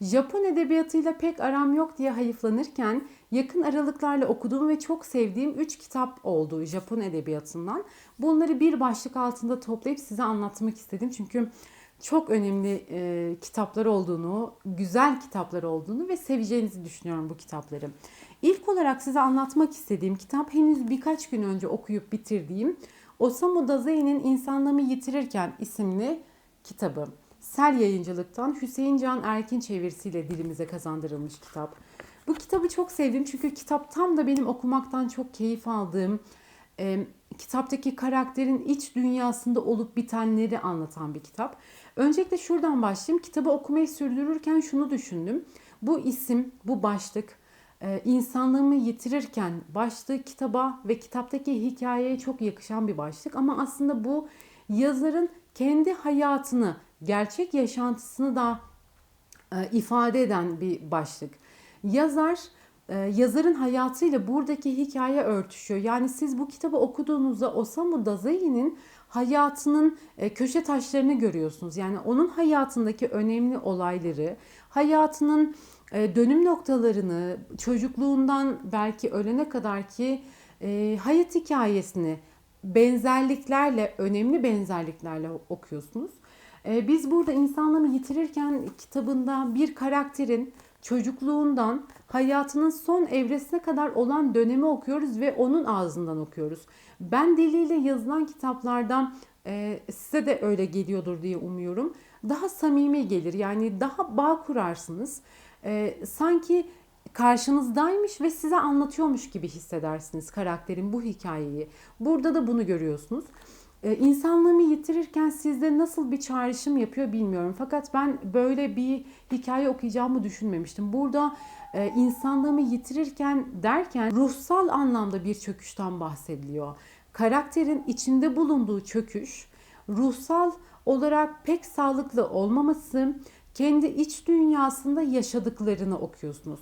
Japon edebiyatıyla pek aram yok diye hayıflanırken yakın aralıklarla okuduğum ve çok sevdiğim 3 kitap oldu Japon edebiyatından. Bunları bir başlık altında toplayıp size anlatmak istedim. Çünkü çok önemli e, kitaplar olduğunu, güzel kitaplar olduğunu ve seveceğinizi düşünüyorum bu kitapları. İlk olarak size anlatmak istediğim kitap henüz birkaç gün önce okuyup bitirdiğim Osamu Dazai'nin İnsanlığımı Yitirirken isimli kitabı. Sel Yayıncılık'tan Hüseyin Can Erkin çevirisiyle dilimize kazandırılmış kitap. Bu kitabı çok sevdim çünkü kitap tam da benim okumaktan çok keyif aldığım, e, kitaptaki karakterin iç dünyasında olup bitenleri anlatan bir kitap. Öncelikle şuradan başlayayım. Kitabı okumayı sürdürürken şunu düşündüm. Bu isim, bu başlık e, insanlığımı yitirirken başlığı kitaba ve kitaptaki hikayeye çok yakışan bir başlık. Ama aslında bu yazarın kendi hayatını, gerçek yaşantısını da e, ifade eden bir başlık. Yazar e, yazarın hayatıyla buradaki hikaye örtüşüyor. Yani siz bu kitabı okuduğunuzda Osamu Dazai'nin hayatının e, köşe taşlarını görüyorsunuz. Yani onun hayatındaki önemli olayları, hayatının e, dönüm noktalarını, çocukluğundan belki ölene kadar ki e, hayat hikayesini benzerliklerle, önemli benzerliklerle okuyorsunuz. E, biz burada insanlığımı yitirirken kitabında bir karakterin çocukluğundan hayatının son evresine kadar olan dönemi okuyoruz ve onun ağzından okuyoruz. Ben diliyle yazılan kitaplardan e, size de öyle geliyordur diye umuyorum. Daha samimi gelir yani daha bağ kurarsınız. E, sanki karşınızdaymış ve size anlatıyormuş gibi hissedersiniz karakterin bu hikayeyi. Burada da bunu görüyorsunuz. Ee, insanlığımı yitirirken sizde nasıl bir çağrışım yapıyor bilmiyorum. Fakat ben böyle bir hikaye okuyacağımı düşünmemiştim. Burada e, insanlığımı yitirirken derken ruhsal anlamda bir çöküşten bahsediliyor. Karakterin içinde bulunduğu çöküş, ruhsal olarak pek sağlıklı olmaması, kendi iç dünyasında yaşadıklarını okuyorsunuz.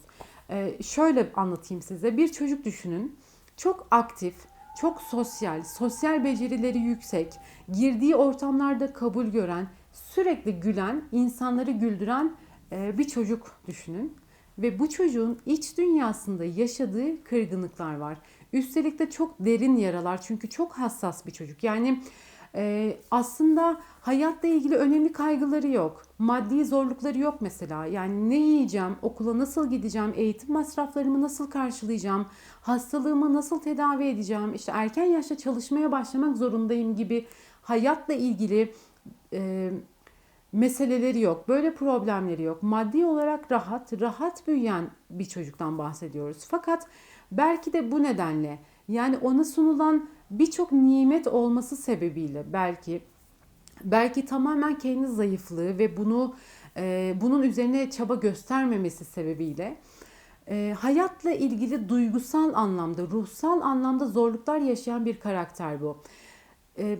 Ee, şöyle anlatayım size. Bir çocuk düşünün. Çok aktif, çok sosyal, sosyal becerileri yüksek, girdiği ortamlarda kabul gören, sürekli gülen, insanları güldüren e, bir çocuk düşünün. Ve bu çocuğun iç dünyasında yaşadığı kırgınlıklar var. Üstelik de çok derin yaralar çünkü çok hassas bir çocuk. Yani ee, aslında hayatla ilgili önemli kaygıları yok. Maddi zorlukları yok mesela. Yani ne yiyeceğim, okula nasıl gideceğim, eğitim masraflarımı nasıl karşılayacağım, hastalığımı nasıl tedavi edeceğim, işte erken yaşta çalışmaya başlamak zorundayım gibi hayatla ilgili e, meseleleri yok. Böyle problemleri yok. Maddi olarak rahat, rahat büyüyen bir çocuktan bahsediyoruz. Fakat belki de bu nedenle yani ona sunulan birçok nimet olması sebebiyle belki belki tamamen kendi zayıflığı ve bunu e, bunun üzerine çaba göstermemesi sebebiyle e, hayatla ilgili duygusal anlamda, ruhsal anlamda zorluklar yaşayan bir karakter bu. E,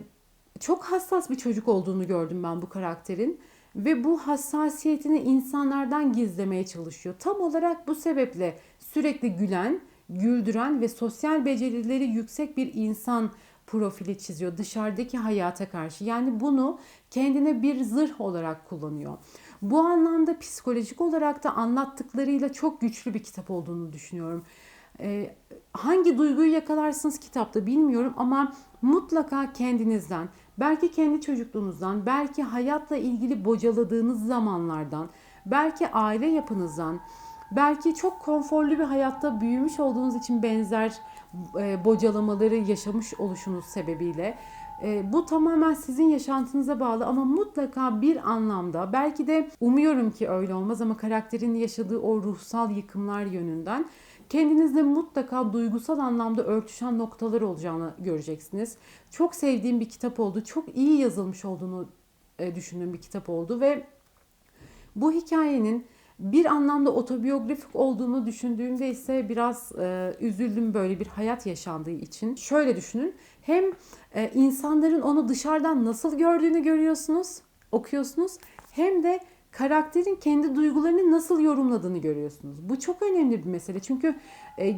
çok hassas bir çocuk olduğunu gördüm ben bu karakterin ve bu hassasiyetini insanlardan gizlemeye çalışıyor. Tam olarak bu sebeple sürekli gülen güldüren ve sosyal becerileri yüksek bir insan profili çiziyor dışarıdaki hayata karşı. Yani bunu kendine bir zırh olarak kullanıyor. Bu anlamda psikolojik olarak da anlattıklarıyla çok güçlü bir kitap olduğunu düşünüyorum. Ee, hangi duyguyu yakalarsınız kitapta bilmiyorum ama mutlaka kendinizden, belki kendi çocukluğunuzdan, belki hayatla ilgili bocaladığınız zamanlardan, belki aile yapınızdan, Belki çok konforlu bir hayatta büyümüş olduğunuz için benzer e, bocalamaları yaşamış oluşunuz sebebiyle e, bu tamamen sizin yaşantınıza bağlı ama mutlaka bir anlamda belki de umuyorum ki öyle olmaz ama karakterin yaşadığı o ruhsal yıkımlar yönünden kendinizde mutlaka duygusal anlamda örtüşen noktalar olacağını göreceksiniz. Çok sevdiğim bir kitap oldu. Çok iyi yazılmış olduğunu e, düşündüğüm bir kitap oldu ve bu hikayenin bir anlamda otobiyografik olduğunu düşündüğümde ise biraz e, üzüldüm böyle bir hayat yaşandığı için. Şöyle düşünün. Hem e, insanların onu dışarıdan nasıl gördüğünü görüyorsunuz, okuyorsunuz. Hem de karakterin kendi duygularını nasıl yorumladığını görüyorsunuz. Bu çok önemli bir mesele. Çünkü e,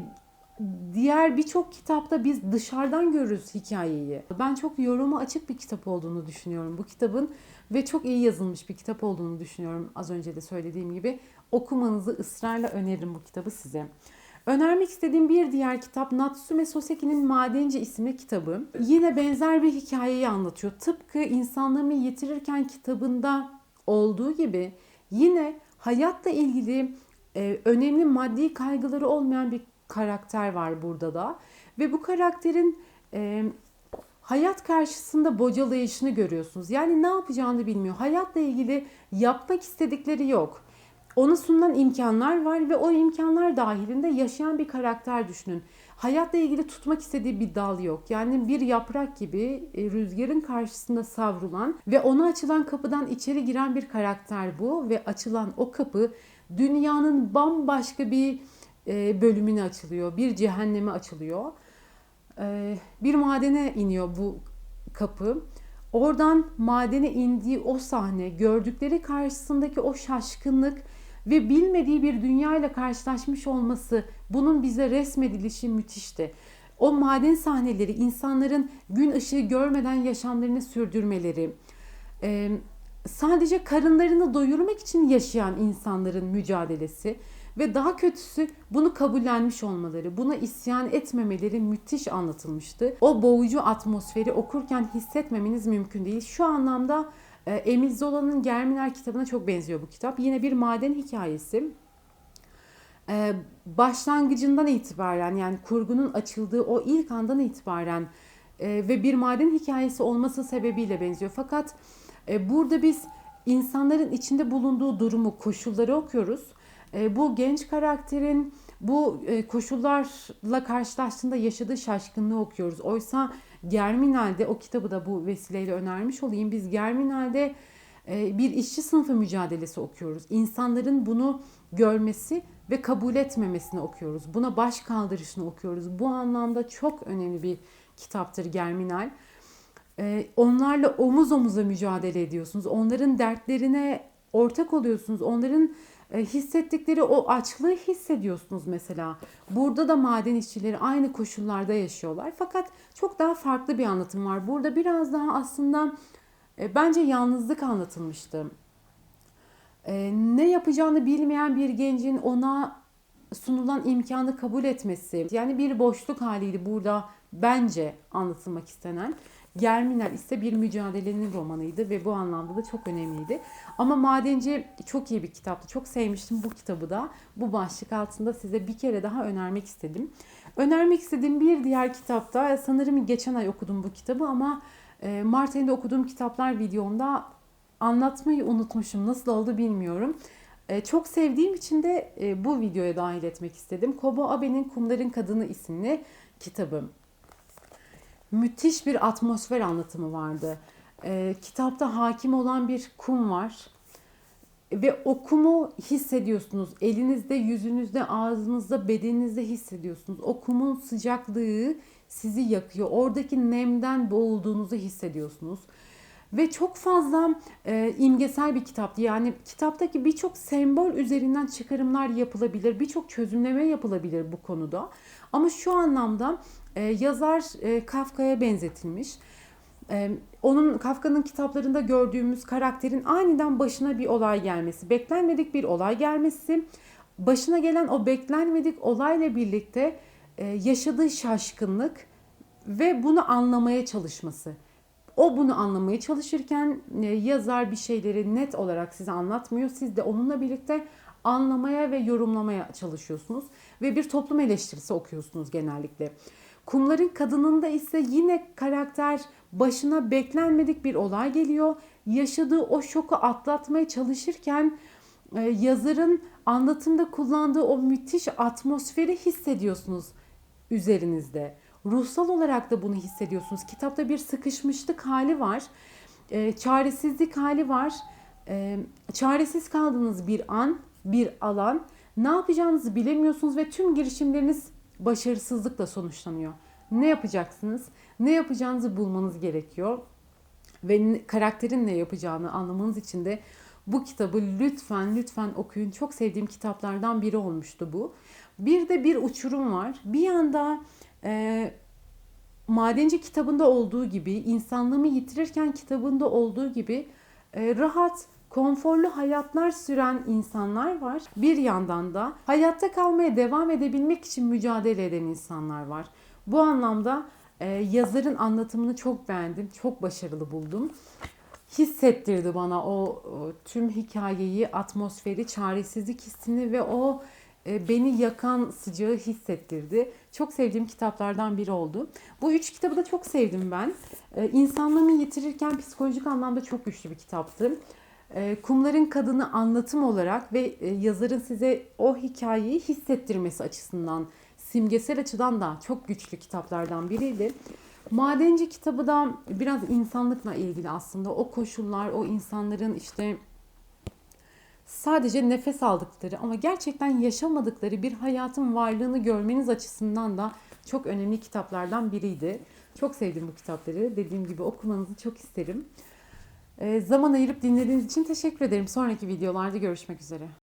diğer birçok kitapta biz dışarıdan görürüz hikayeyi. Ben çok yoruma açık bir kitap olduğunu düşünüyorum bu kitabın ve çok iyi yazılmış bir kitap olduğunu düşünüyorum. Az önce de söylediğim gibi okumanızı ısrarla öneririm bu kitabı size. Önermek istediğim bir diğer kitap Natsume Soseki'nin Madenci isimli kitabı. Yine benzer bir hikayeyi anlatıyor. Tıpkı İnsanlığımı Yitirirken kitabında olduğu gibi yine hayatla ilgili e, önemli maddi kaygıları olmayan bir karakter var burada da. Ve bu karakterin e, hayat karşısında bocalayışını görüyorsunuz. Yani ne yapacağını bilmiyor. Hayatla ilgili yapmak istedikleri yok. Ona sunulan imkanlar var ve o imkanlar dahilinde yaşayan bir karakter düşünün. Hayatla ilgili tutmak istediği bir dal yok. Yani bir yaprak gibi e, rüzgarın karşısında savrulan ve ona açılan kapıdan içeri giren bir karakter bu ve açılan o kapı dünyanın bambaşka bir bölümüne açılıyor. Bir cehenneme açılıyor. E, bir madene iniyor bu kapı. Oradan madene indiği o sahne, gördükleri karşısındaki o şaşkınlık ve bilmediği bir dünya ile karşılaşmış olması, bunun bize resmedilişi müthişti. O maden sahneleri, insanların gün ışığı görmeden yaşamlarını sürdürmeleri, sadece karınlarını doyurmak için yaşayan insanların mücadelesi ve daha kötüsü bunu kabullenmiş olmaları, buna isyan etmemeleri müthiş anlatılmıştı. O boğucu atmosferi okurken hissetmemeniz mümkün değil. Şu anlamda e, Emil Zola'nın Germinal kitabına çok benziyor bu kitap. Yine bir maden hikayesi. E, başlangıcından itibaren yani kurgunun açıldığı o ilk andan itibaren e, ve bir maden hikayesi olması sebebiyle benziyor. Fakat burada biz insanların içinde bulunduğu durumu, koşulları okuyoruz. Bu genç karakterin bu koşullarla karşılaştığında yaşadığı şaşkınlığı okuyoruz. Oysa Germinal'de o kitabı da bu vesileyle önermiş olayım. Biz Germinal'de e, bir işçi sınıfı mücadelesi okuyoruz. İnsanların bunu görmesi ve kabul etmemesini okuyoruz. Buna baş kaldırışını okuyoruz. Bu anlamda çok önemli bir kitaptır Germinal. E, onlarla omuz omuza mücadele ediyorsunuz. Onların dertlerine ortak oluyorsunuz. Onların e, hissettikleri o açlığı hissediyorsunuz mesela. Burada da maden işçileri aynı koşullarda yaşıyorlar. Fakat çok daha farklı bir anlatım var. Burada biraz daha aslında e, bence yalnızlık anlatılmıştı. E, ne yapacağını bilmeyen bir gencin ona sunulan imkanı kabul etmesi. Yani bir boşluk haliydi burada bence anlatılmak istenen. Germinal ise bir mücadelenin romanıydı ve bu anlamda da çok önemliydi. Ama Madenci çok iyi bir kitaptı. Çok sevmiştim bu kitabı da. Bu başlık altında size bir kere daha önermek istedim. Önermek istediğim bir diğer kitapta sanırım geçen ay okudum bu kitabı ama e, Mart ayında okuduğum kitaplar videomda anlatmayı unutmuşum. Nasıl oldu bilmiyorum. E, çok sevdiğim için de e, bu videoya dahil etmek istedim. Kobo Abe'nin Kumların Kadını isimli kitabım müthiş bir atmosfer anlatımı vardı. E, kitapta hakim olan bir kum var ve o kumu hissediyorsunuz. Elinizde, yüzünüzde, ağzınızda, bedeninizde hissediyorsunuz. O kumun sıcaklığı sizi yakıyor. Oradaki nemden boğulduğunuzu hissediyorsunuz. Ve çok fazla e, imgesel bir kitaptı. Yani kitaptaki birçok sembol üzerinden çıkarımlar yapılabilir. Birçok çözümleme yapılabilir bu konuda. Ama şu anlamda e, yazar e, Kafka'ya benzetilmiş. E, onun Kafka'nın kitaplarında gördüğümüz karakterin aniden başına bir olay gelmesi, beklenmedik bir olay gelmesi, başına gelen o beklenmedik olayla birlikte e, yaşadığı şaşkınlık ve bunu anlamaya çalışması. O bunu anlamaya çalışırken e, yazar bir şeyleri net olarak size anlatmıyor. Siz de onunla birlikte anlamaya ve yorumlamaya çalışıyorsunuz ve bir toplum eleştirisi okuyorsunuz genellikle. Kumların kadınında ise yine karakter başına beklenmedik bir olay geliyor. Yaşadığı o şoku atlatmaya çalışırken e, yazarın anlatımda kullandığı o müthiş atmosferi hissediyorsunuz üzerinizde. Ruhsal olarak da bunu hissediyorsunuz. Kitapta bir sıkışmışlık hali var. E, çaresizlik hali var. E, çaresiz kaldığınız bir an, bir alan. Ne yapacağınızı bilemiyorsunuz ve tüm girişimleriniz başarısızlıkla sonuçlanıyor. Ne yapacaksınız? Ne yapacağınızı bulmanız gerekiyor. Ve karakterin ne yapacağını anlamanız için de Bu kitabı lütfen lütfen okuyun. Çok sevdiğim kitaplardan biri olmuştu bu. Bir de bir uçurum var. Bir yanda e, Madenci kitabında olduğu gibi, insanlığımı yitirirken kitabında olduğu gibi e, rahat, konforlu hayatlar süren insanlar var. Bir yandan da hayatta kalmaya devam edebilmek için mücadele eden insanlar var. Bu anlamda e, yazarın anlatımını çok beğendim, çok başarılı buldum. Hissettirdi bana o, o tüm hikayeyi, atmosferi, çaresizlik hissini ve o beni yakan sıcağı hissettirdi. Çok sevdiğim kitaplardan biri oldu. Bu üç kitabı da çok sevdim ben. E, İnsanlığımı yitirirken psikolojik anlamda çok güçlü bir kitaptı. E, Kumların Kadını anlatım olarak ve e, yazarın size o hikayeyi hissettirmesi açısından, simgesel açıdan da çok güçlü kitaplardan biriydi. Madenci kitabı da biraz insanlıkla ilgili aslında. O koşullar, o insanların işte sadece nefes aldıkları ama gerçekten yaşamadıkları bir hayatın varlığını görmeniz açısından da çok önemli kitaplardan biriydi. Çok sevdim bu kitapları. Dediğim gibi okumanızı çok isterim. Ee, zaman ayırıp dinlediğiniz için teşekkür ederim. Sonraki videolarda görüşmek üzere.